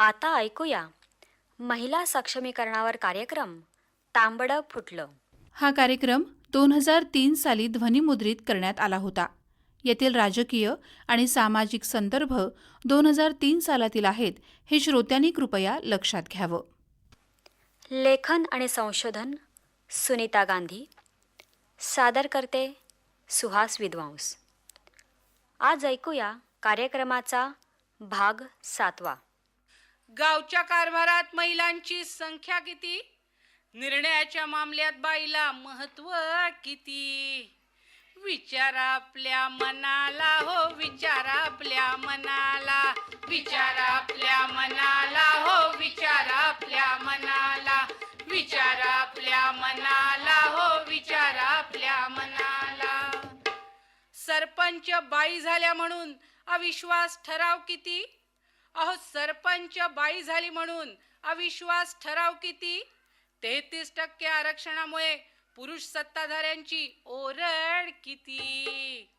आता ऐकूया. महिला सक्षमीकरणावर कार्यक्रम तांबडं फुटलं. हा कार्यक्रम दोन हजार तीन साली ध्वनिमुद्रित करण्यात आला होता. येथील राजकीय आणि सामाजिक संदर्भ दोन हजार तीन सालातील आहेत हे श्रोत्यांनी कृपया लक्षात घ्यावं. लेखन आणि संशोधन सुनीता गांधी. सादर करते सुहास विद्वांस. आज ऐकूया कार्यक्रमाचा भाग सातवा. गावच्या कारभारात महिलांची संख्या किती? निर्णयाच्या मामल्यात बाईला महत्त्व किती? विचारा आपल्या मनाला हो विचारा आपल्या मनाला. विचारा आपल्या मनाला हो विचारा आपल्या मनाला. विचारा आपल्या मनाला हो विचारा आपल्या मनाला. सरपंच बाई झाल्या म्हणून अविश्वास ठराव किती? अहो सरपंच बाई झाली म्हणून अविश्वास ठराव किती? तेहतीस टक्के आरक्षणामुळे पुरुष सत्ताधाऱ्यांची ओरड किती?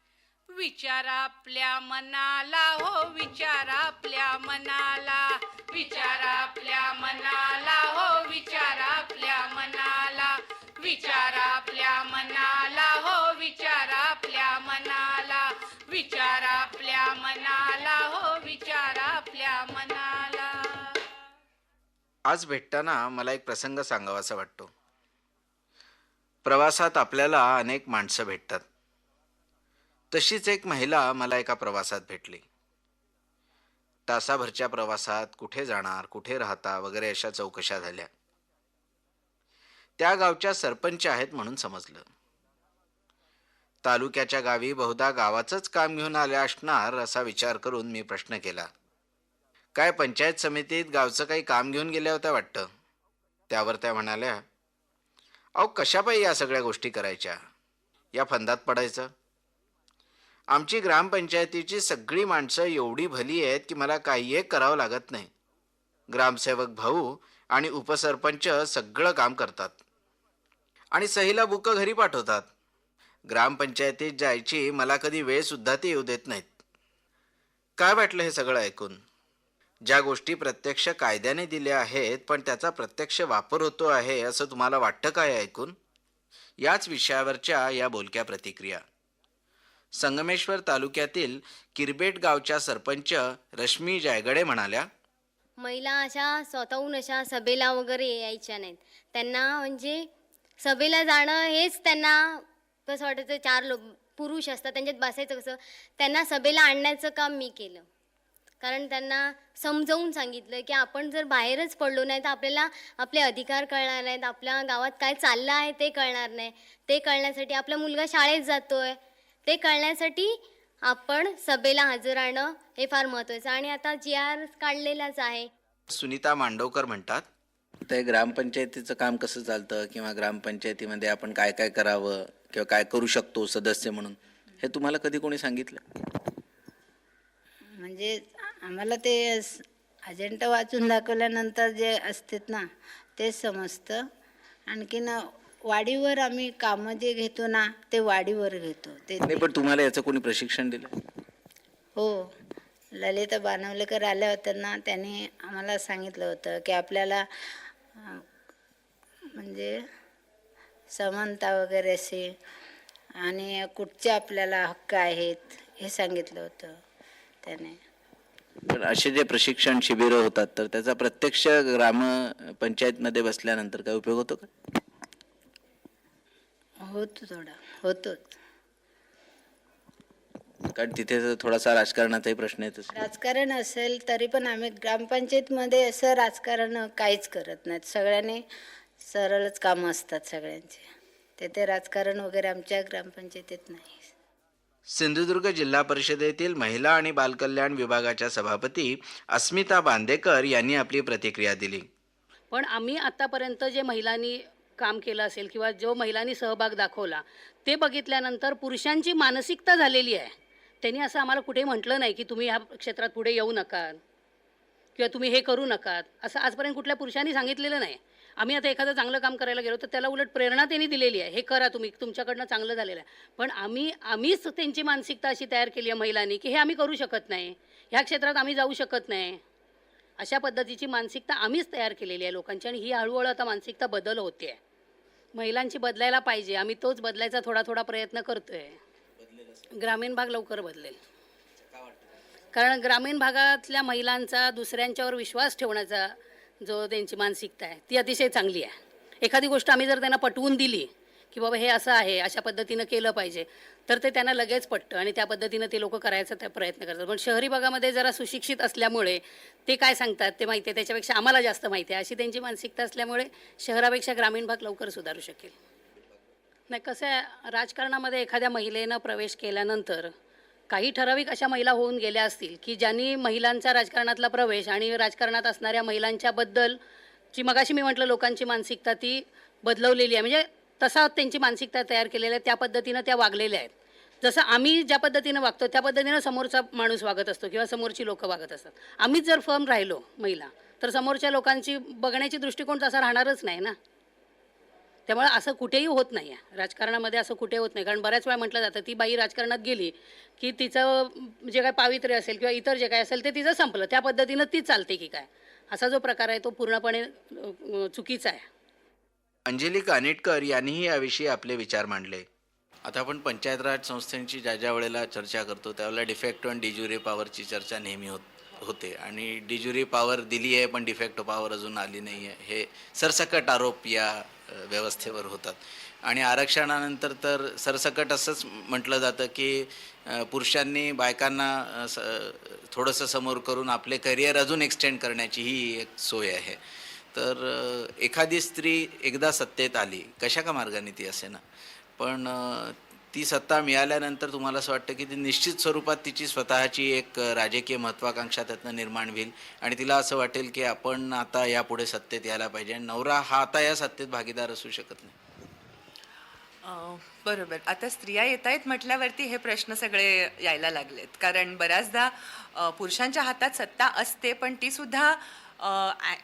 विचारा आपल्या मनाला हो विचारा आपल्या मनाला. विचारा आपल्या मनाला हो विचारा आपल्या मनाला. विचारा आपल्या मनाला हो विचारा आपल्या मनाला. विचारा आपल्या मनाला हो विचारा आज भेटताना मला एक प्रसंग सांगावासा वाटतो. प्रवासात आपल्याला अनेक माणसं भेटतात. तशीच एक महिला मला एका प्रवासात भेटली. तासाभरच्या प्रवासात कुठे जाणार कुठे राहता वगैरे अशा चौकशा झाल्या. त्या गावच्या सरपंच आहेत म्हणून समजलं. तालुक्याच्या गावी बहुधा गावाचंच काम घेऊन आल्या असणार असा विचार करून मी प्रश्न केला. काय पंचायत समितीत गावचं काही काम घेऊन गेल्या होत्या वाटतं? त्यावर त्या म्हणाल्या अहो कशापायी या सगळ्या गोष्टी करायच्या? या फंदात पडायचं? आमची ग्रामपंचायतीची सगळी माणसं एवढी भली आहेत की मला काही एक करावं लागत नाही. ग्रामसेवक भाऊ आणि उपसरपंच सगळं काम करतात आणि सहीला बुकं घरी पाठवतात. ग्रामपंचायतीत जायची मला कधी वेळसुद्धा ते येऊ देत नाहीत. काय वाटलं हे सगळं ऐकून? ज्या गोष्टी प्रत्यक्ष कायद्याने दिल्या आहेत पण त्याचा प्रत्यक्ष वापर होतो आहे असं तुम्हाला वाटतं काय ऐकून? याच विषयावरच्या या बोलक्या प्रतिक्रिया. संगमेश्वर तालुक्यातील किरबेट गावच्या सरपंच रश्मी जायगडे म्हणाल्या महिला अशा स्वतःहून अशा सभेला वगैरे यायच्या नाहीत. त्यांना म्हणजे सभेला जाणं हेच त्यांना कसं वाटायचं चार लोक पुरुष असतात त्यांच्यात बसायचं कसं? त्यांना सभेला आणण्याचं काम मी केलं. कारण त्यांना समजावून सांगितलं की आपण जर बाहेरच पडलो नाही तर आपल्याला आपले अधिकार कळणार नाहीत. आपल्या गावात काय चाललं आहे ते कळणार नाही. ते कळण्यासाठी आपला मुलगा शाळेत जातोय. ते कळण्यासाठी आपण सभेला हजर राहणं हे फार महत्त्वाचं आणि आता जी आर काढलेलाच आहे. सुनीता मांडवकर म्हणतात ते ग्रामपंचायतीचं काम कसं चालतं किंवा ग्रामपंचायतीमध्ये आपण काय काय करावं किंवा काय करू शकतो सदस्य म्हणून हे तुम्हाला कधी कोणी सांगितलं? म्हणजे आम्हाला ते अजेंडा वाचून दाखवल्यानंतर जे असतात ना तेच समजतं. आणखीन वाडीवर आम्ही कामं जे घेतो ना ते वाडीवर घेतो. ते नाही पण तुम्हाला याचं कोणी प्रशिक्षण दिलं? हो. ललिता बानवलेकर आल्या होत्या ना त्यांनी आम्हाला सांगितलं होतं की आपल्याला म्हणजे समानता वगैरे असे आणि कुठचे आपल्याला हक्क आहेत हे सांगितलं होतं. त्याने. पण असे जे प्रशिक्षण शिबिरं होतात तर त्याचा प्रत्यक्ष ग्रामपंचायतमध्ये बसल्यानंतर काय उपयोग होतो का? होतो थोडा होतोच. कारण तिथे तर थोडासा राजकारणाचाही प्रश्न येत असेल. राजकारण असेल तरी पण आम्ही ग्रामपंचायतमध्ये असं राजकारण काहीच करत नाहीत. सगळ्यांनी सरळच कामं असतात सगळ्यांचे. तेथे राजकारण वगैरे आमच्या ग्रामपंचायतीत नाही. सिंधुदुर्ग जिल्हा परिषदेतील महिला आणि बालकल्याण विभागाच्या सभापती अस्मिता बांदेकर यांनी आपली प्रतिक्रिया दिली. पण आम्ही आत्तापर्यंत जे महिलांनी काम केलं असेल किंवा जो महिलांनी सहभाग दाखवला ते बघितल्यानंतर पुरुषांची मानसिकता झालेली आहे. त्यांनी असं आम्हाला कुठे म्हटलं नाही की तुम्ही ह्या क्षेत्रात पुढे येऊ नका किंवा तुम्ही हे करू नका. असं आजपर्यंत कुठल्या पुरुषांनी सांगितलेलं नाही. आम्ही आता एखादं चांगलं काम करायला गेलो तर त्याला उलट प्रेरणा त्यांनी दिलेली आहे. हे करा तुम्ही तुमच्याकडनं चांगलं झालेलं आहे. पण आम्ही आम्हीच त्यांची मानसिकता अशी तयार केली आहे महिलांनी की हे आम्ही करू शकत नाही. ह्या क्षेत्रात आम्ही जाऊ शकत नाही. अशा पद्धतीची मानसिकता आम्हीच तयार केलेली आहे लोकांची आणि ही हळूहळू आता मानसिकता बदल होते आहे महिलांची बदलायला पाहिजे. आम्ही तोच बदलायचा थोडा थोडा प्रयत्न करतोय. ग्रामीण भाग लवकर बदलेल. कारण ग्रामीण भागातल्या महिलांचा दुसऱ्यांच्यावर विश्वास ठेवण्याचा जो त्यांची मानसिकता आहे ती अतिशय चांगली आहे. एखादी गोष्ट आम्ही जर त्यांना पटवून दिली की बाबा हे असं आहे अशा पद्धतीनं केलं पाहिजे तर ते त्यांना लगेच पटतं आणि त्या पद्धतीनं ते लोक करायचा त्या प्रयत्न करतात. पण शहरी भागामध्ये जरा सुशिक्षित असल्यामुळे ते काय सांगतात ते माहिती आहे. त्याच्यापेक्षा आम्हाला जास्त माहिती आहे. अशी त्यांची मानसिकता असल्यामुळे शहरापेक्षा ग्रामीण भाग लवकर सुधारू शकेल. नाही कसं आहे राजकारणामध्ये एखाद्या महिलेनं प्रवेश केल्यानंतर काही ठराविक अशा महिला होऊन गेल्या असतील की ज्यांनी महिलांचा राजकारणातला प्रवेश आणि राजकारणात असणाऱ्या महिलांच्याबद्दल जी मगाशी मी म्हटलं लोकांची मानसिकता ती बदलवलेली आहे. म्हणजे तसा त्यांची मानसिकता तयार केलेली आहे त्या पद्धतीनं त्या वागलेल्या आहेत. जसं आम्ही ज्या पद्धतीनं वागतो त्या पद्धतीनं समोरचा माणूस वागत असतो किंवा समोरची लोकं वागत असतात. आम्हीच जर फर्म राहिलो महिला तर समोरच्या लोकांची बघण्याची दृष्टिकोन तसा राहणारच नाही ना? त्यामुळे असं कुठेही होत नाही आहे राजकारणामध्ये असं कुठे होत नाही. कारण बऱ्याच वेळा म्हटलं जातं ती बाई राजकारणात गेली की तिचं जे काय पावित्र्य असेल किंवा इतर जे काय असेल ते तिचं संपलं. त्या पद्धतीनं ती चालते की काय? असा जो प्रकार आहे तो पूर्णपणे चुकीचा आहे. अंजली कानिटकर यांनीही याविषयी आपले विचार मांडले. आता आपण पंचायत राज संस्थांची ज्या ज्या वेळेला चर्चा करतो त्यावेळेला डिफेक्टो आणि डिज्युरी पॉवरची चर्चा नेहमी होत होते. आणि डिज्युरी पॉवर दिली आहे पण डिफेक्टो पॉवर अजून आली नाही आहे हे सरसकट आरोप या व्यवस्थेवर होतात. आणि आरक्षणानंतर तर सरसकट असंच म्हटलं जातं की पुरुषांनी बायकांना स- थोडंसं समोर करून आपले करिअर अजून एक्सटेंड करण्याची ही एक सोय आहे. तर एखादी स्त्री एकदा सत्तेत आली कशा का मार्गाने ती असे ना पण ती सत्ता मिळाल्यानंतर तुम्हाला असं वाटतं की ती निश्चित स्वरूपात तिची स्वतःची एक राजकीय महत्त्वाकांक्षा त्यातनं निर्माण होईल? आणि तिला असं वाटेल की आपण आता यापुढे सत्तेत यायला पाहिजे आणि नवरा हा आता या सत्तेत भागीदार असू शकत नाही. बरोबर. आता स्त्रिया येत आहेत म्हटल्यावरती हे प्रश्न सगळे यायला लागलेत. कारण बऱ्याचदा पुरुषांच्या हातात सत्ता असते पण ती सुद्धा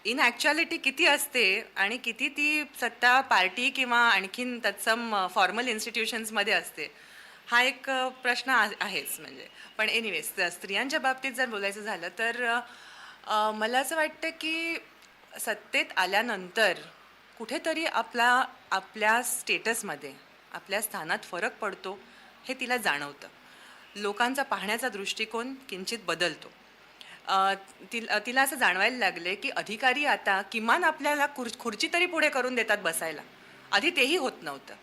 इन ॲक्च्युअलिटी किती असते आणि किती ती सत्ता पार्टी किंवा आणखीन तत्सम फॉर्मल इन्स्टिट्यूशन्समध्ये असते? हा एक प्रश्न आ- आहेच म्हणजे. पण एनिवेज स्त्रियांच्या बाबतीत जर बोलायचं झालं तर मला असं वाटतं की सत्तेत आल्यानंतर कुठेतरी आपला आपल्या स्टेटसमध्ये आपल्या स्थानात फरक पडतो हे तिला जाणवतं. लोकांचा पाहण्याचा दृष्टिकोन किंचित बदलतो. तिला तिला असं जाणवायला लागले की अधिकारी आता किमान आपल्याला खुर खुर्ची तरी पुढे करून देतात बसायला. आधी तेही होत नव्हतं.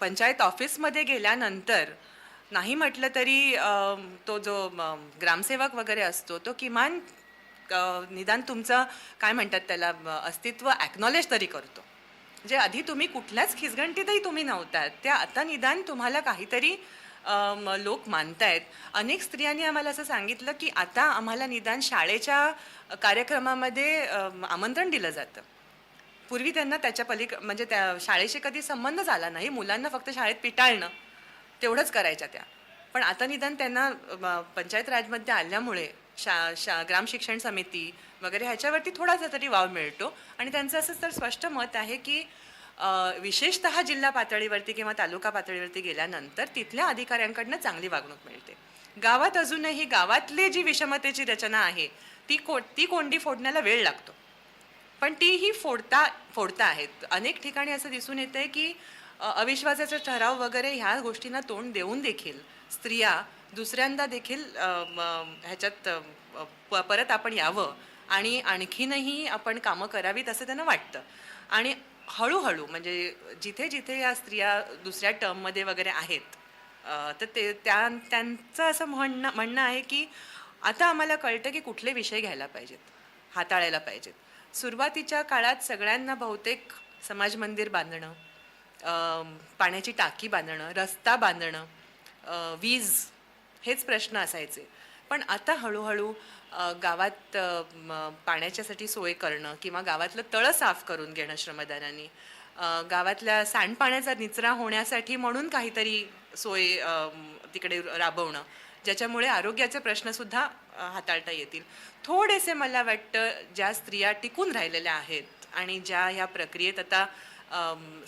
पंचायत ऑफिसमध्ये गेल्यानंतर नाही म्हटलं तरी तो जो ग्रामसेवक वगैरे असतो तो किमान निदान तुमचं काय म्हणतात त्याला अस्तित्व ॲक्नॉलेज तरी करतो. जे आधी तुम्ही कुठल्याच खिसगंटीतही तुम्ही नव्हतात त्या आता निदान तुम्हाला काहीतरी लोक मानतायत. अनेक स्त्रियांनी आम्हाला असं सांगितलं की आता आम्हाला निदान शाळेच्या कार्यक्रमामध्ये आमंत्रण दिलं जातं. पूर्वी त्यांना त्याच्या पलीक म्हणजे त्या शाळेशी कधी संबंधच आला नाही. मुलांना फक्त शाळेत पिटाळणं तेवढंच करायच्या त्या. पण आता निदान त्यांना पंचायत राजमध्ये आल्यामुळे शा शा ग्राम शिक्षण समिती वगैरे ह्याच्यावरती थोडासा तरी वाव मिळतो. आणि त्यांचं असं तर स्पष्ट मत आहे की विशेषतः जिल्हा पातळीवरती किंवा तालुका पातळीवरती गेल्यानंतर तिथल्या अधिकाऱ्यांकडनं चांगली वागणूक मिळते. गावात अजूनही गावातली जी विषमतेची रचना आहे ती को ती कोंडी फोडण्याला वेळ लागतो. पण तीही फोडता फोडता आहेत. अनेक ठिकाणी असं दिसून येतं आहे की अविश्वासाचा ठराव वगैरे ह्या गोष्टींना तोंड देऊन देखील स्त्रिया दुसऱ्यांदा देखील ह्याच्यात प- परत आपण यावं आणि आणखीनही आपण कामं करावीत असं त्यांना वाटतं. आणि हळूहळू म्हणजे जिथे जिथे या स्त्रिया दुसऱ्या टर्ममध्ये वगैरे आहेत तर ते त्या त्यांचं असं म्हणणं म्हणणं आहे की आता आम्हाला कळतं की कुठले विषय घ्यायला पाहिजेत हाताळायला पाहिजेत. सुरुवातीच्या काळात सगळ्यांना बहुतेक समाज मंदिर बांधणं पाण्याची टाकी बांधणं रस्ता बांधणं वीज हेच प्रश्न असायचे. पण आता हळूहळू गावात पाण्याच्यासाठी सोय करणं किंवा गावातलं तळं साफ करून घेणं श्रमदानांनी. गावातल्या सांडपाण्याचा निचरा होण्यासाठी म्हणून काहीतरी सोय तिकडे राबवणं ज्याच्यामुळे आरोग्याचे प्रश्नसुद्धा हाताळता येतील. थोडेसे मला वाटतं ज्या स्त्रिया टिकून राहिलेल्या आहेत आणि ज्या ह्या प्रक्रियेत आता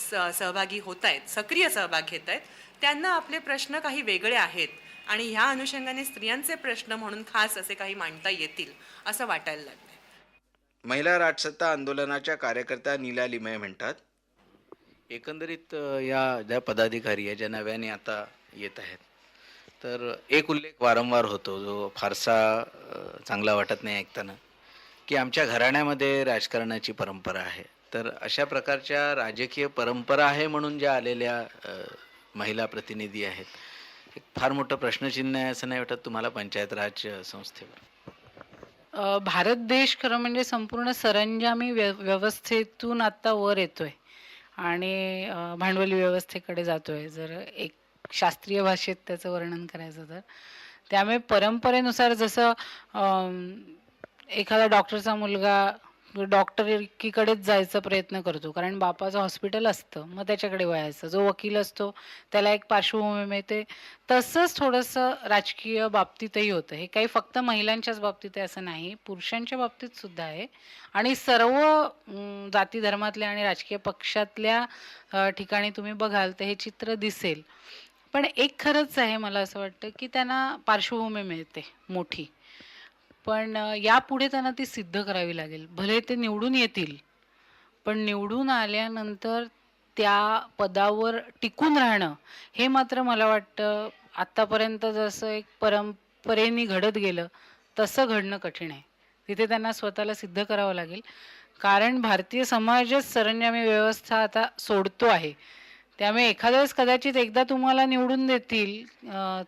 स सहभागी होत आहेत सक्रिय सहभाग घेत आहेत त्यांना आपले प्रश्न काही वेगळे आहेत. आणि ह्या अनुषंगाने स्त्रियांचे प्रश्न म्हणून खास असे काही मांडता येतील असं वाटायला लागलं महिला राजसत्ता आंदोलनाच्या कार्यकर्त्या नीला लिमये म्हणतात एकंदरीत या ज्या पदाधिकारी आहे ज्या नव्याने आता येत आहेत तर एक उल्लेख वारंवार होतो जो फारसा चांगला वाटत नाही ऐकताना की आमच्या घराण्यामध्ये राजकारणाची परंपरा आहे. तर अशा प्रकारच्या राजकीय परंपरा आहे म्हणून ज्या आलेल्या महिला प्रतिनिधी आहेत एक फार मोठं प्रश्नचिन्ह आहे असं नाही वाटत तुम्हाला पंचायत राज संस्थेवर? अ, भारत देश खरं म्हणजे संपूर्ण सरंजामी व्य व्यवस्थेतून आता वर येतोय. आणि अ, भांडवली व्यवस्थेकडे जातोय. जर एक शास्त्रीय भाषेत त्याचं वर्णन करायचं तर. त्यामुळे परंपरेनुसार जसं अम, एखादा डॉक्टरचा मुलगा डॉक्टरकीकडेच जायचा प्रयत्न करतो. कारण बापाचं हॉस्पिटल असतं मग त्याच्याकडे वळायचं. जो वकील असतो त्याला एक पार्श्वभूमी मिळते. तसंच थोडंसं राजकीय बाबतीतही होतं. हे काही फक्त महिलांच्याच बाबतीत आहे असं नाही. पुरुषांच्या बाबतीत सुद्धा आहे. आणि सर्व जाती धर्मातल्या आणि राजकीय पक्षातल्या ठिकाणी तुम्ही बघाल तर हे चित्र दिसेल. पण एक खरंच आहे मला असं वाटतं की त्यांना पार्श्वभूमी मिळते मोठी. पण यापुढे त्यांना ती सिद्ध करावी लागेल. भले ते निवडून येतील पण निवडून आल्यानंतर त्या पदावर टिकून राहणं हे मात्र मला वाटतं आत्तापर्यंत जसं एक परंपरेने घडत गेलं तसं घडणं कठीण आहे. तिथे त्यांना स्वतःला सिद्ध करावं लागेल. कारण भारतीय समाजच सरंजामी व्यवस्था आता सोडतो आहे. त्यामुळे एखाद्या वेळेस कदाचित एकदा तुम्हाला निवडून देतील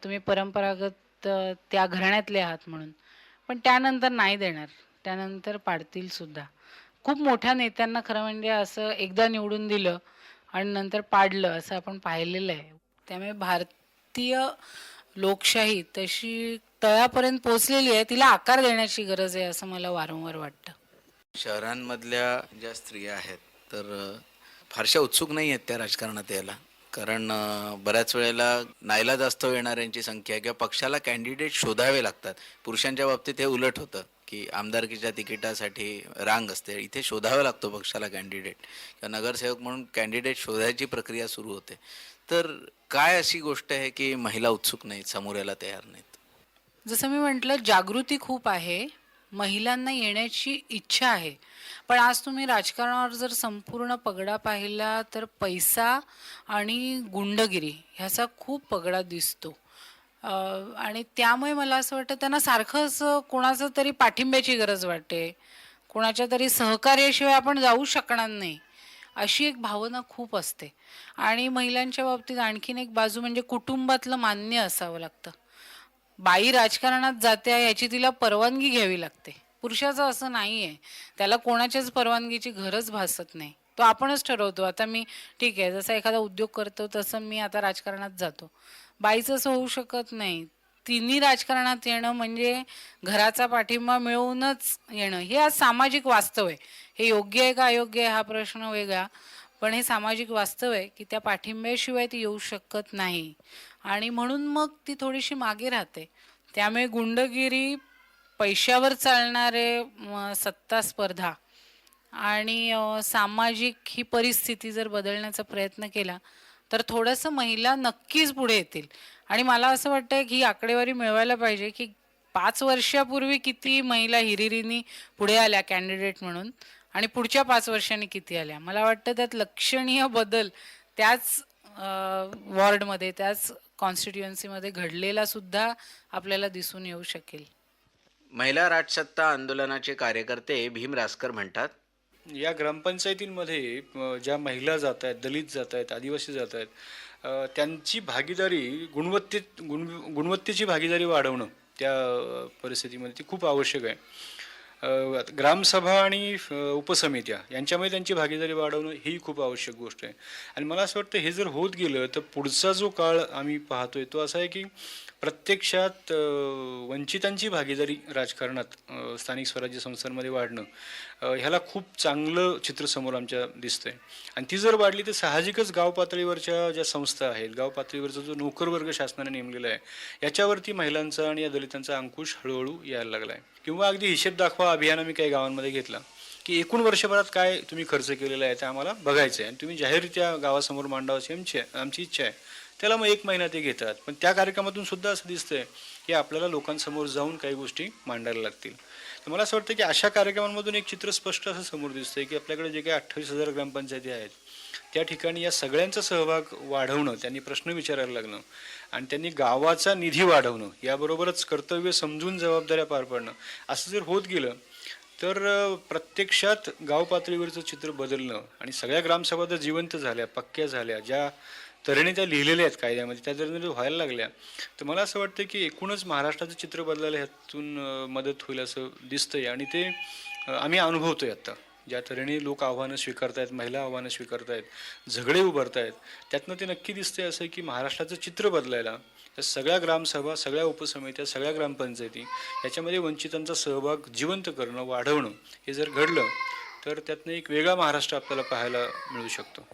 तुम्ही परंपरागत त्या घराण्यातले आहात म्हणून. पण त्यानंतर नाही देणार. त्यानंतर पाडतील सुद्धा. खूप मोठ्या नेत्यांना खरं म्हणजे असं एकदा निवडून दिलं आणि नंतर पाडलं असं आपण पाहिलेलं आहे. त्यामुळे भारतीय लोकशाही तशी तळापर्यंत पोचलेली आहे. तिला आकार देण्याची गरज आहे असं मला वारंवार वाटतं. शहरांमधल्या ज्या स्त्रिया आहेत तर फारशा उत्सुक नाही आहेत त्या राजकारणात यायला. कारण बऱ्याच वेळेला नायला जास्त येणाऱ्यांची संख्या किंवा पक्षाला कॅन्डिडेट शोधावे लागतात. पुरुषांच्या बाबतीत हे उलट होतं की आमदारकीच्या तिकिटासाठी रांग असते. इथे शोधावा लागतो पक्षाला कॅन्डिडेट. किंवा नगरसेवक म्हणून कॅन्डिडेट शोधायची प्रक्रिया सुरू होते. तर काय अशी गोष्ट आहे की महिला उत्सुक नाहीत समोर यायला तयार नाहीत? जसं मी म्हटलं जागृती खूप आहे. महिलांना येण्याची इच्छा आहे. पण आज तुम्ही राजकारणावर जर संपूर्ण पगडा पाहिला तर पैसा आणि गुंडगिरी ह्याचा खूप पगडा दिसतो. आणि त्यामुळे मला असं वाटतं त्यांना सारखंच कोणाचं तरी पाठिंब्याची गरज वाटते. कोणाच्या तरी सहकार्याशिवाय आपण जाऊ शकणार नाही अशी एक भावना खूप असते. आणि महिलांच्या बाबतीत आणखीन एक बाजू म्हणजे कुटुंबातलं मान्य असावं लागतं. बाई राजकारणात जाते आहे याची तिला परवानगी घ्यावी लागते. पुरुषाचं असं नाही आहे त्याला कोणाच्याच परवानगीची गरज भासत नाही. तो आपणच ठरवतो. आता मी ठीक आहे जसा एखादा उद्योग करतो तसं मी आता राजकारणात जातो. बाईचं असं होऊ शकत नाही. तिन्ही राजकारणात येणं म्हणजे घराचा पाठिंबा मिळवूनच येणं. हे आज सामाजिक वास्तव आहे. हे योग्य आहे का अयोग्य आहे हा प्रश्न वेगळा. पण हे सामाजिक वास्तव आहे की त्या पाठिंब्याशिवाय ती येऊ शकत नाही. आणि म्हणून मग ती थोडीशी मागे राहते. त्यामुळे गुंडगिरी पैशावर चालणारे सत्ता स्पर्धा आणि सामाजिक ही परिस्थिती जर बदलण्याचा प्रयत्न केला तर थोडंसं महिला नक्कीच पुढे येतील. आणि मला असं वाटतं की ही आकडेवारी मिळवायला पाहिजे की पाच वर्षापूर्वी किती महिला हिरिरीनी पुढे आल्या कॅन्डिडेट म्हणून आणि पुढच्या पाच वर्षांनी किती आल्या. मला वाटतं त्यात लक्षणीय बदल त्याच वॉर्डमध्ये त्याच कॉन्स्टिट्युएन्सीमध्ये घडलेला सुद्धा आपल्याला दिसून येऊ शकेल. महिला राजसत्ता आंदोलनाचे कार्यकर्ते भीम रासकर म्हणतात या ग्रामपंचायतींमध्ये ज्या महिला जात आहेत दलित जात आहेत आदिवासी जात आहेत त्यांची भागीदारी गुणवत्तेत गुण गुणवत्तेची भागीदारी वाढवणं त्या परिस्थितीमध्ये ती खूप आवश्यक आहे. ग्रामसभा आणि उपसमित्या यांच्यामध्ये त्यांची भागीदारी वाढवणं ही खूप आवश्यक गोष्ट आहे. आणि मला असं वाटतं हे जर होत गेलं तर पुढचा जो काळ आम्ही पाहतोय तो असा आहे की प्रत्यक्षात वंचितांची भागीदारी राजकारणात स्थानिक स्वराज्य संस्थांमध्ये वाढणं ह्याला खूप चांगलं चित्र समोर आमच्या दिसतंय. आणि ती जर वाढली तर साहजिकच गाव पातळीवरच्या ज्या संस्था आहेत गाव पातळीवरचा जो नोकरवर्ग शासनाने नेमलेला आहे याच्यावरती महिलांचा आणि या दलितांचा अंकुश हळूहळू यायला लागला आहे किंवा अगदी हिशेब दाखवा अभियान आम्ही काही गावांमध्ये घेतला. की एकूण वर्षभरात काय तुम्ही खर्च केलेला आहे ते आम्हाला बघायचं आहे. आणि तुम्ही जाहीररित्या गावासमोर मांडावं आमची आमची इच्छा आहे. त्याला मग एक महिना ते घेतात. पण त्या कार्यक्रमातून सुद्धा असं दिसतंय की आपल्याला लोकांसमोर जाऊन काही गोष्टी मांडायला लागतील. तर मला असं वाटतं की अशा कार्यक्रमांमधून एक चित्र स्पष्ट असं समोर दिसतंय की आपल्याकडे जे काही अठ्ठावीस हजार ग्रामपंचायती आहेत त्या ठिकाणी या सगळ्यांचा सहभाग वाढवणं त्यांनी प्रश्न विचारायला लागणं आणि त्यांनी गावाचा निधी वाढवणं याबरोबरच कर्तव्य समजून जबाबदाऱ्या पार पाडणं असं जर होत गेलं तर प्रत्यक्षात गाव पातळीवरचं चित्र बदलणं आणि सगळ्या ग्रामसभा तर जिवंत झाल्या पक्क्या झाल्या ज्या तऱ्हेने त्या लिहिलेल्या आहेत कायद्यामध्ये त्या तऱ्हेने जर व्हायला लागल्या. तर मला असं वाटतं की एकूणच महाराष्ट्राचं चित्र बदलायला ह्यातून मदत होईल असं दिसतंय आणि ते आम्ही अनुभवतोय आत्ता. ज्या तऱ्हेने लोक आव्हानं स्वीकारतायत महिला आव्हानं स्वीकारतायत झगडे उभारतायत त्यातनं ते नक्की दिसते असं की महाराष्ट्राचं चित्र बदलायला या सगळ्या ग्रामसभा सगळ्या उपसमित्या सगळ्या ग्रामपंचायती याच्यामध्ये वंचितांचा सहभाग जिवंत करणं वाढवणं हे जर घडलं तर त्यातनं एक वेगळा महाराष्ट्र आपल्याला पाहायला मिळू शकतो.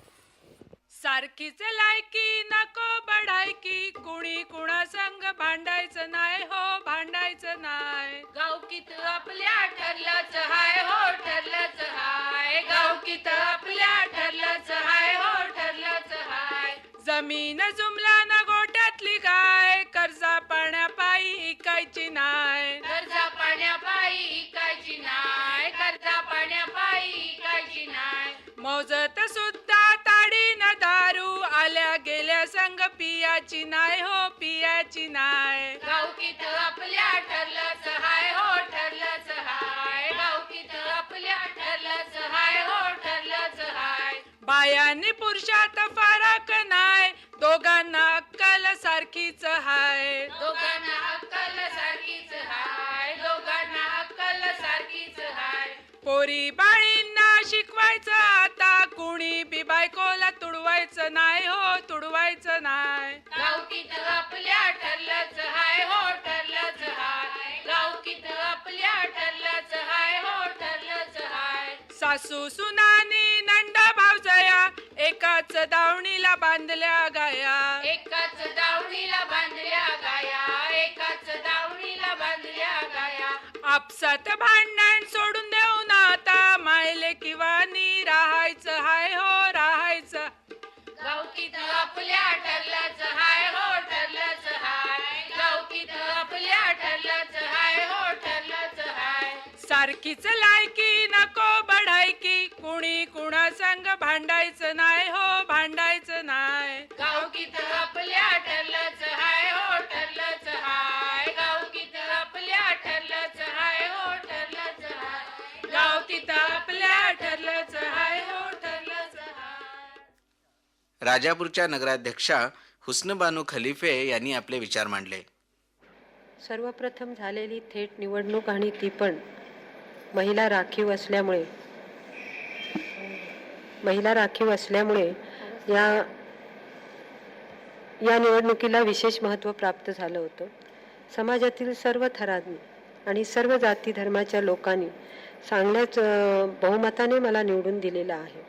सारखीच लायकी नको बढायकी. कुणी कुणा संग भांडायचं नाही हो भांडायचं नाही. गावकीत आपल्या ठरलंच हाय हो ठरलंच हाय. गावकीत आपल्या ठरलंच हाय हो ठरलंच हाय. जमीन जुमला ना गोट्यातली गाय कर्जा पाण्यापायी इकायची नाय. कर्जा पाण्यापायी इकायची नाय कर्जा पाण्यापायी इकायची नाय. मौजत सुद्धा संग पियाची नाय हो पियाची नाय. गावकीत आपल्या ठरलंच हाय हो ठरलंच हाय. गावकीत आपल्या ठरलंच हाय हो ठरलंच हाय. बायांनी पुरुषात फरक नाय दोघांना अक्कल सारखीच हाय. दोघांना अक्कल सारखीच हाय दोघांना अक्कल सारखीच हाय. पोरी बाळींना शिकवायचं कुणी बी बायकोला तुडवायचं नाही हो तुडवायचं नाही. गावकीत आपल्या ठरलंच हाय हो ठरलंच हाय. गावकीत आपल्या ठरलंच हाय हो ठरलंच हाय. सासू सुनानी नंद भावजया एकाच दावणीला बांधल्या गाया. एकाच दावणीला बांधल्या गाया एकाच दावणीला बांधल्या गाया. आपसात भांडण सोडून देऊ ना आता मायले किंवा सारखीच लायकी नको बढायकी कुणी कुणा संग भांडायचं नाही हो भांडायचं नाही. गावकीत आपल्या ठरलंच हाय हो ठरलंच हाय. गावकीत आपल्या ठरलंच हाय हो ठरलंच हाय. गावकीत आपल्या ठरलंच हाय हो ठरलंच हाय. राजापूरच्या नगराध्यक्षा हुस्नबानू खलिफे यांनी आपले विचार मांडले. सर्वप्रथम झालेली थेट निवडणूक आणि ती पण महिला राखीव असल्यामुळे महिला राखीव असल्यामुळे या या निवडणुकीला विशेष महत्त्व प्राप्त झालं होतं. समाजातील सर्व थरांनी आणि सर्व जाती धर्माच्या लोकांनी चांगल्याच बहुमताने मला निवडून दिलेलं आहे.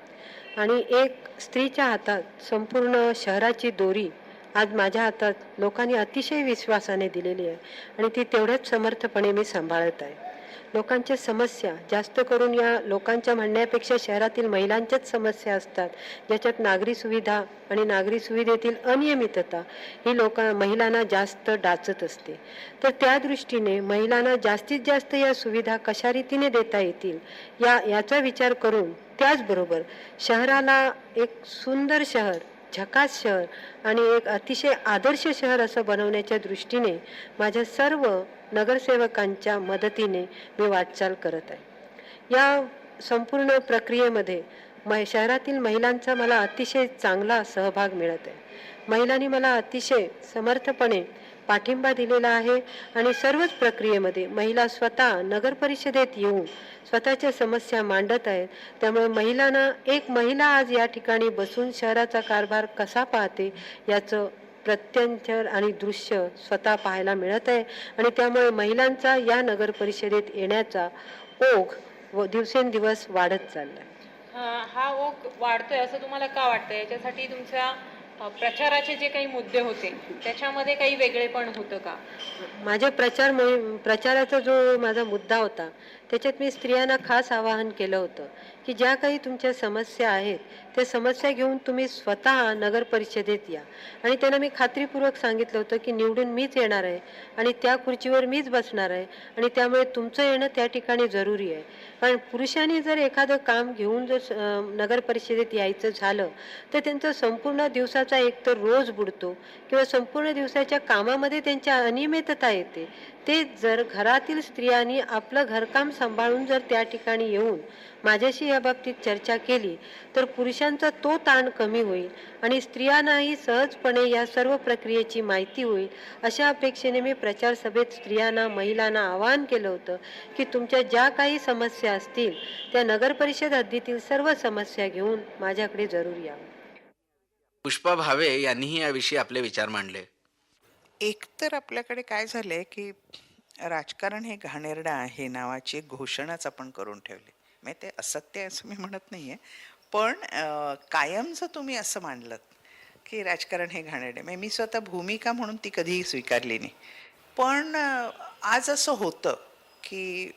आणि एक स्त्रीच्या हातात संपूर्ण शहराची दोरी आज माझ्या हातात लोकांनी अतिशय विश्वासाने दिलेली आहे आणि ती तेवढ्याच समर्थपणे मी सांभाळत आहे. लोकांच्या समस्या जास्त करून या लोकांच्या म्हणण्यापेक्षा शहरातील महिलांच्याच समस्या असतात ज्याच्यात नागरी सुविधा आणि नागरी सुविधेतील अनियमितता ही लोका महिलांना जास्त डाचत असते. तर त्या दृष्टीने महिलांना जास्तीत जास्त या सुविधा कशा रीतीने देता येतील या याचा विचार करून त्याचबरोबर शहराला एक सुंदर शहर झकास शहर आणि एक अतिशय आदर्श शहर असं बनवण्याच्या दृष्टीने माझ्या सर्व नगरसेवकांच्या मदतीने मी वाटचाल करत आहे. या संपूर्ण प्रक्रियेमध्ये मै शहरातील महिलांचा मला अतिशय चांगला सहभाग मिळत आहे. महिलांनी मला अतिशय समर्थपणे पाठिंबा दिलेला आहे आणि सर्वच प्रक्रियेमध्ये महिला स्वतः नगर परिषदेत येऊन स्वतःच्या समस्या मांडत आहेत. त्यामुळे महिलांना एक महिला आज या ठिकाणी बसून शहराचा कारभार कसा पाहते याचं प्रत्यंतर आणि दृश्य स्वतः पाहायला मिळत आहे. आणि त्यामुळे महिलांचा या नगर परिषदेत येण्याचा ओघ व दिवसेंदिवस वाढत चालला आहे हा हा ओघ वाढतोय असं तुम्हाला का वाटतं याच्यासाठी तुमच्या प्रचाराचे जे काही मुद्दे होते त्याच्यामध्ये काही वेगळेपण होतं का? माझ्या प्रचार मोहीम प्रचाराचा जो माझा मुद्दा होता त्याच्यात मी स्त्रियांना खास आवाहन केलं होतं. की ज्या काही तुमच्या समस्या आहेत त्या समस्या घेऊन तुम्ही स्वतः नगर परिषदेत या. आणि त्यांना मी खात्रीपूर्वक सांगितलं होतं की निवडून मीच येणार आहे आणि त्या खुर्चीवर मीच बसणार आहे आणि त्यामुळे तुमचं येणं त्या ठिकाणी जरुरी आहे. कारण पुरुषांनी जर एखादं काम घेऊन जर नगर परिषदेत यायचं झालं तर त्यांचं संपूर्ण दिवसाचा एक तर रोज बुडतो किंवा संपूर्ण दिवसाच्या कामामध्ये त्यांच्या अनियमितता येते. ते जर घरातील स्त्रियांनी आपलं घरकाम सांभाळून जर त्या ठिकाणी येऊन माझ्याशी या बाबतीत चर्चा केली तर पुरुषांचा तो ताण कमी होईल आणि स्त्रियांनाही सहजपणे या सर्व प्रक्रियेची माहिती होईल. अशा अपेक्षेने मी प्रचार सभेत स्त्रियांना महिलांना आवाहन केलं होतं की तुमच्या ज्या काही समस्या असतील त्या नगरपरिषद हद्दीतील सर्व समस्या घेऊन माझ्याकडे जरूर या. पुष्पा भावे यांनीही याविषयी आपले विचार मांडले. एकतर आपल्याकडे काय झालंय की राजकारण हे घाणेरडं आहे नावाची एक घोषणाच आपण करून ठेवली. म्हणजे ते असत्य आहे असं मी म्हणत नाहीये. पण कायमचं तुम्ही असं मानलं की राजकारण हे घाणेरडे आहे म्हणजे मी स्वतः भूमिका म्हणून ती कधीही स्वीकारली नाही. पण आज असं होतं की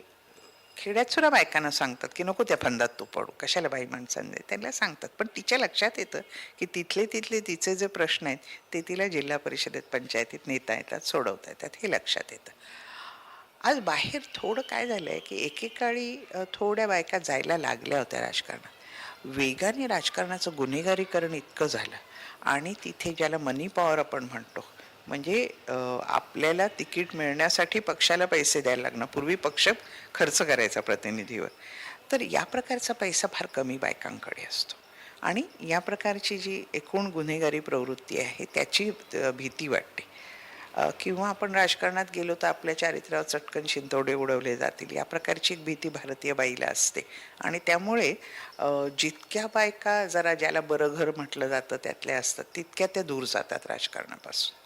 खेड्यात सुद्धा बायकांना सांगतात की नको त्या फंदात तू पडू. कशाला बाई माणसांनी? त्यांना सांगतात. पण तिच्या लक्षात येतं की तिथले तिथले तिचे जे प्रश्न आहेत ते तिला जिल्हा परिषदेत पंचायतीत नेता येतात सोडवता येतात हे लक्षात येतं. आज बाहेर थोडं काय झालं आहे की एकेकाळी थोड्या बायका जायला लागल्या होत्या राजकारणात. वेगाने राजकारणाचं गुन्हेगारीकरण इतकं झालं आणि तिथे ज्याला मनी पॉवर आपण म्हणतो म्हणजे आपल्याला तिकीट मिळण्यासाठी पक्षाला पैसे द्यायला लागणार पूर्वी पक्ष खर्च करायचा प्रतिनिधीवर. तर या प्रकारचा पैसा फार कमी बायकांकडे असतो. आणि या प्रकारची जी एकूण गुन्हेगारी प्रवृत्ती आहे त्याची भीती वाटते. किंवा आपण राजकारणात गेलो तर आपल्या चारित्र्यावर चटकन शिंतोडे उडवले जातील. या प्रकारची एक भीती भारतीय बाईला असते. आणि त्यामुळे जितक्या बायका जरा ज्याला बरं घर म्हटलं जातं त्यातल्या असतात. तितक्या त्या दूर जातात राजकारणापासून.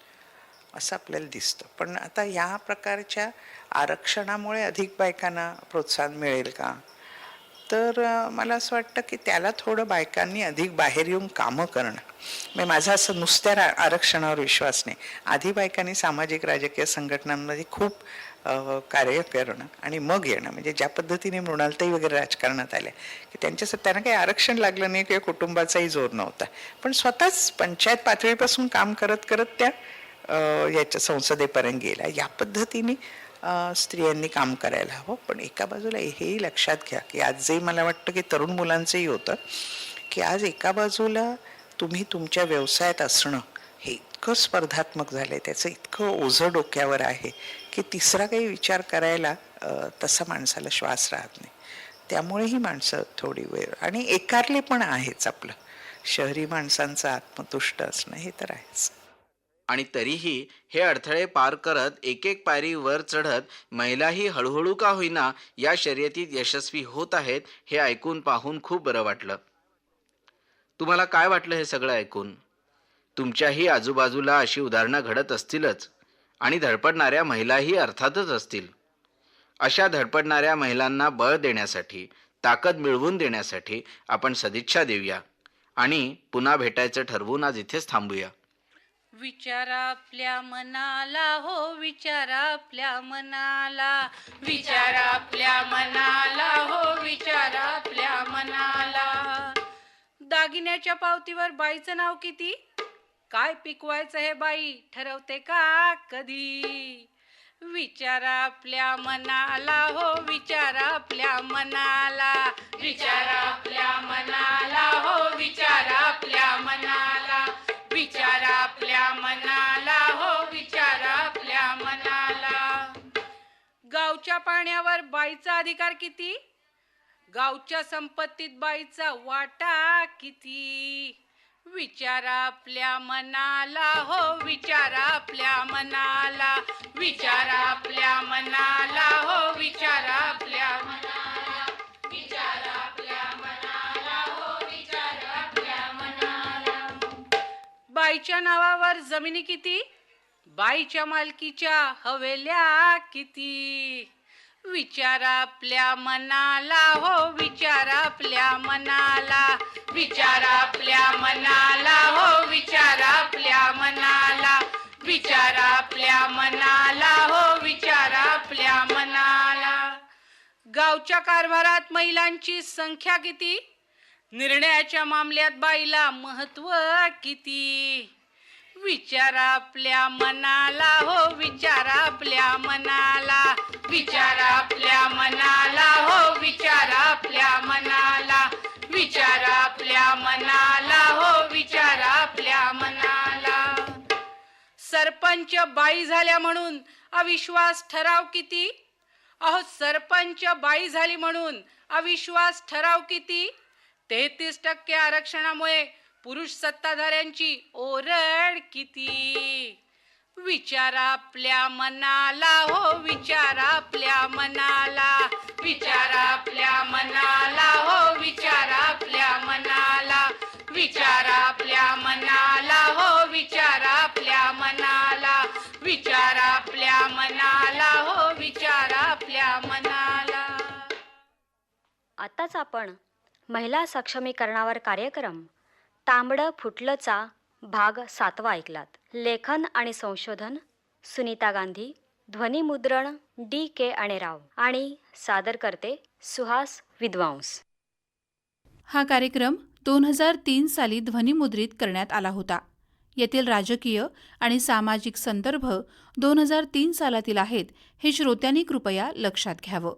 असं आपल्याला दिसतं. पण आता या प्रकारच्या आरक्षणामुळे अधिक बायकांना प्रोत्साहन मिळेल का? तर मला असं वाटतं की त्याला थोडं बायकांनी अधिक बाहेर येऊन कामं करणं. म्हणजे माझा असं नुसत्या रा- आरक्षणावर विश्वास नाही. आधी बायकांनी सामाजिक राजकीय संघटनांमध्ये खूप कार्य करणं आणि मग येणं. म्हणजे ज्या पद्धतीने मृणालताई वगैरे राजकारणात आल्या की त्यांच्यासाठी त्यांना काही आरक्षण लागलं नाही किंवा कुटुंबाचाही जोर नव्हता. पण स्वतःच पंचायत पातळीपासून काम करत करत त्या याच्या संसदेपर्यंत गेला. या पद्धतीने स्त्रियांनी काम करायला हवं. पण एका बाजूला हेही लक्षात घ्या की आज जे मला वाटतं की तरुण मुलांचंही होतं की आज एका बाजूला तुम्ही तुमच्या व्यवसायात असणं हे इतकं स्पर्धात्मक झालं आहे त्याचं इतकं ओझं डोक्यावर आहे की तिसरा काही विचार करायला तसा माणसाला श्वास राहत नाही. त्यामुळे ही माणसं थोडी वेळ आणि एकारले पण आहेच आपलं. शहरी माणसांचं आत्मतुष्ट असणं हे तर आहेच. आणि तरीही हे अडथळे पार करत एक एक पायरी वर चढत महिलाही हळूहळू का होईना या शर्यतीत यशस्वी होत आहेत हे ऐकून पाहून खूप बरं वाटलं. तुम्हाला काय वाटलं हे सगळं ऐकून? तुमच्याही आजूबाजूला अशी उदाहरणं घडत असतीलच आणि धडपडणाऱ्या महिलाही अर्थातच असतील. अशा धडपडणाऱ्या महिलांना बळ देण्यासाठी ताकद मिळवून देण्यासाठी आपण सदिच्छा देऊया आणि पुन्हा भेटायचं ठरवून आज इथेच थांबूया. विचारा आपल्या मनाला हो विचारा आपल्या मनाला. विचारा आपल्या मनाला हो विचारा आपल्या मनाला. दागिन्याच्या पावतीवर बाईचं नाव किती? काय पिकवायचं हे बाई? ठरवते का कधी? विचारा आपल्या मनाला हो विचारा आपल्या मनाला. विचारा आपल्या मनाला. पाण्यावर बाईचा अधिकार किती? गावच्या संपत्तीत बाईचा वाटा किती? विचारा आपल्या मनाला हो विचारा आपल्या मनाला. विचारा आपल्या मनाला हो विचारा आपल्या मनाला. विचारा आपल्या मनाला हो विचारा आपल्या मनाला. बाईच्या नावावर जमिनी किती? बाईच्या मालकीच्या हवेल्या किती? विचार आपल्या मनाला हो विचार आपल्या मनाला. विचार आपल्या मनाला हो विचारा आपल्या मनाला. विचार आपल्या मनाला हो विचारा आपल्या मनाला. गावच्या कारभारात महिलांची संख्या किती? निर्णयाच्या मामल्यात बाईला महत्त्व किती? विचार आपल्या मनाला हो विचार आपल्या मनाला. विचार आपल्या मनाला हो विचार आपल्या मनाला. विचार आपल्या मनाला हो विचार आपल्या मनाला. सरपंच बाई झाल्या म्हणून अविश्वास ठराव किती? अहो सरपंच बाई झाली म्हणून अविश्वास ठराव किती? तेहतीस टक्के आरक्षणामुळे पुरुष सत्ताधाऱ्यांची ओरड किती? विचार आपल्या मनाला हो विचारा आपल्या मनाला. विचारा आपल्या मनाला हो विचारा आपल्या मनाला. विचारा आपल्या मनाला हो विचारा आपल्या मनाला. विचारा आपल्या मनाला हो विचारा आपल्या मनाला. आताच आपण महिला सक्षमीकरणावर कार्यक्रम तांबडं फुटलंचा भाग सातवा ऐकलात. लेखन आणि संशोधन सुनीता गांधी ध्वनिमुद्रण डी के अणेराव आणि सादर करते सुहास विद्वांस. हा कार्यक्रम दोन हजार तीन साली ध्वनिमुद्रित करण्यात आला होता. येथील राजकीय आणि सामाजिक संदर्भ दोन हजार तीन सालातील आहेत हे श्रोत्यांनी कृपया लक्षात घ्यावं.